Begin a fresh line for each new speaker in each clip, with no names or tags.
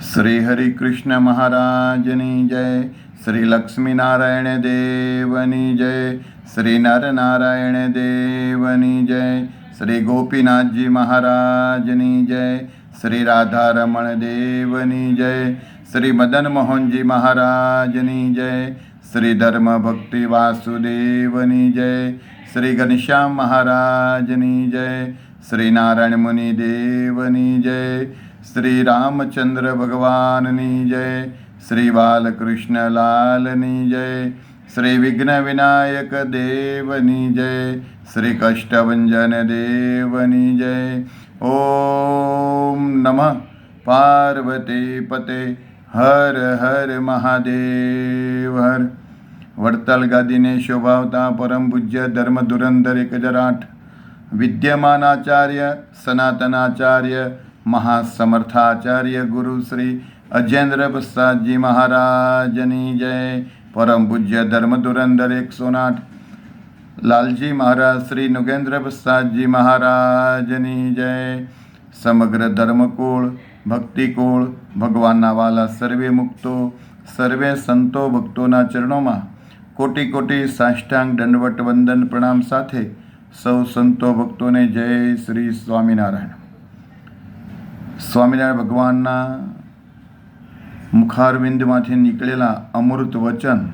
શ્રી હરિકૃષ્ણ મહારાજની જય, શ્રી લક્ષ્મીનારાયણ દેવની જય, શ્રી નરનારાયણ દેવની જય, શ્રી ગોપીનાથજી મહારાજની જય, શ્રી રાધારમણ દેવની જય, શ્રી મદન મોહનજી મહારાજની જય, શ્રી ધર્મ ભક્તિ વાસુદેવની જય, શ્રી ઘનશ્યામ મહારાજની જય, શ્રી નારાયણ મુનિ દેવની જય શ્રી રામચંદ્ર ભગવાનની જય, શ્રી બાલકૃષ્ણ લાલની જય, શ્રી વિઘ્ન વિનાયક દેવની જય, શ્રી કષ્ટભંજન દેવની જય. ઓમ નમઃ. પાર્વતી પતે. હર હર મહાદેવ. હર. વડતાલ ગાદીને શોભાવતા પરમ પૂજ્ય ધર્મ ધુરંધર એક હજાર આઠ. વિદ્યમાન આચાર્ય સનાતનાચાર્ય મહાસમર્થાચાર્ય ગુરુ શ્રી અજેન્દ્ર પ્રસાદજી મહારાજની જય. પરમ પૂજ્ય ધર્મ ધુરંધર એકસો આઠ. લાલજી મહારાજ શ્રી નુગેન્દ્ર પ્રસાદજી મહારાજની જય. સમગ્ર ધર્મકુળ, ભક્તિકુળ, ભગવાનના વાલા સર્વે મુક્તો, સર્વે સંતો ભક્તોના ચરણોમાં કોટી કોટી સાષ્ટાંગ દંડવટ વંદન પ્રણામ સાથે સૌ સંતો ભક્તોને જય શ્રી સ્વામિનારાયણ. સ્વામિનારાયણ ભગવાનના મુખારવિંદમાંથી નીકળેલા અમૃત વચન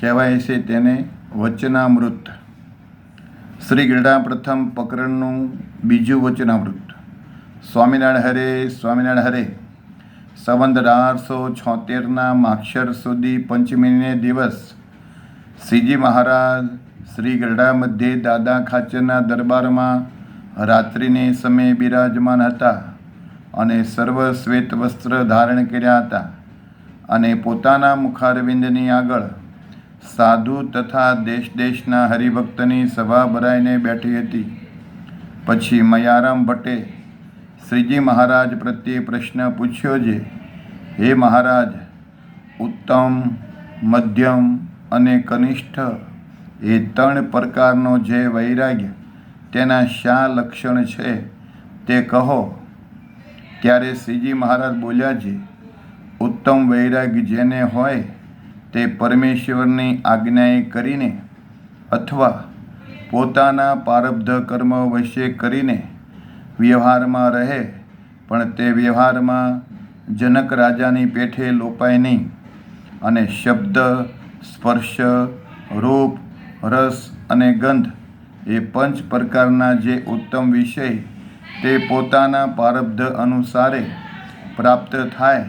કહેવાય છે તેને વચનામૃત. શ્રી ગરડા પ્રથમ પ્રકરણનું બીજું વચનામૃત. સ્વામિનારાયણ હરે સ્વામિનારાયણ હરે. સંવંત અઢારસો છોતેરના માક્ષર સુધી પંચમીને દિવસ શ્રીજી મહારાજ શ્રી ગરડા મધ્યે દાદા ખાચરના દરબારમાં રાત્રિને સમયે બિરાજમાન હતા. અને સર્વ શ્વેત વસ્ત્ર ધારણ કર્યા હતા અને પોતાના મુખારવિંદની આગળ સાધુ તથા દેશ દેશના હરિભક્તની સભા ભરાઈને બેઠી હતી. પછી મયારામ ભટ્ટે શ્રીજી મહારાજ પ્રત્યે પ્રશ્ન પૂછ્યો છે હે મહારાજ, ઉત્તમ, મધ્યમ અને કનિષ્ઠ એ ત્રણ પ્રકારનો જે વૈરાગ્ય તેના શા લક્ષણ છે તે કહો. ત્યારે શ્રીજી મહારાજ બોલ્યા છે, ઉત્તમ વૈરાગ્ય જેને હોય તે પરમેશ્વરની આજ્ઞાએ કરીને અથવા પોતાના પારબ્ધ કર્મ વશે કરીને વ્યવહારમાં રહે, પણ તે વ્યવહારમાં જનક રાજાની પેઠે લોપાય નહીં અને શબ્દ, સ્પર્શ, રૂપ, રસ અને ગંધ એ પંચ પ્રકારના જે ઉત્તમ વિષય તે પોતાના પારબ્ધ અનુસારે પ્રાપ્ત થાય,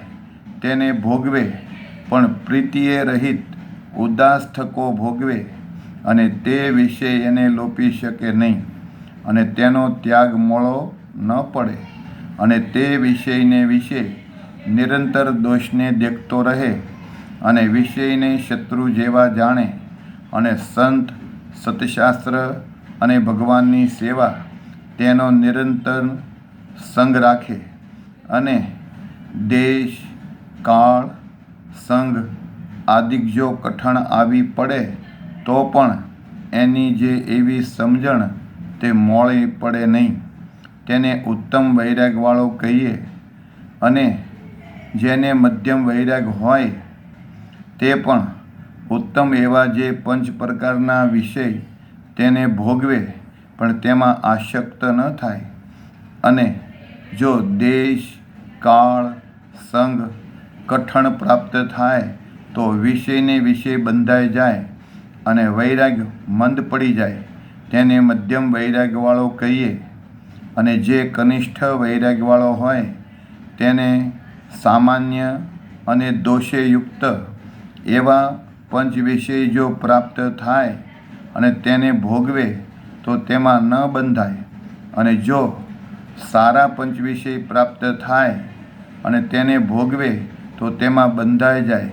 તેને ભોગવે, પણ પ્રીતિએ રહિત ઉદાસ થકો ભોગવે અને તે વિશે એને લોપી શકે નહીં અને તેનો ત્યાગ મોળો ન પડે અને તે વિષયને વિશે નિરંતર દોષને દેખતો રહે અને વિષયને શત્રુ જેવા જાણે અને સંત, સતશાસ્ત્ર અને ભગવાનની સેવા તેનો નિરંતર સંગ રાખે અને દેશ, કાળ, સંઘ આદિક જો કઠણ આવી પડે, તો પણ એની જે એવી સમજણ તે મોળી પડે નહીં. તેને ઉત્તમ વૈરાગવાળો કહીએ અને જેને મધ્યમ વૈરાગ હોય, તે પણ ઉત્તમ એવા જે પંચ પ્રકારના વિષય તેને ભોગવે પણ તેમાં આશક્ત ન થાય. અને જો દેશ, કાળ, સંઘ કઠણ પ્રાપ્ત થાય, તો વિષયને વિષય બંધાઈ જાય અને વૈરાગ્ય મંદ પડી જાય. તેને મધ્યમ વૈરાગ્યવાળો કહીએ. અને જે કનિષ્ઠ વૈરાગ્યવાળો હોય, તેને સામાન્ય અને દોષેયુક્ત એવા પંચ વિષય જો પ્રાપ્ત થાય અને તેને ભોગવે તો તેમાં ન બંધાય. અને જો સારા પંચ વિષય પ્રાપ્ત થાય અને તેને ભોગવે, તો તેમાં બંધાઈ જાય.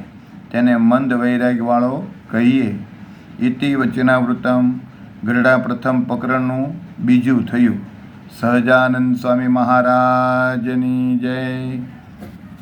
તેને મંદ વૈરાગ્યવાળો કહીએ. ઇતિ વચનાવૃતમ ગરડા પ્રથમ પ્રકરણનું બીજું થયું. સહજાનંદ સ્વામી મહારાજની જય.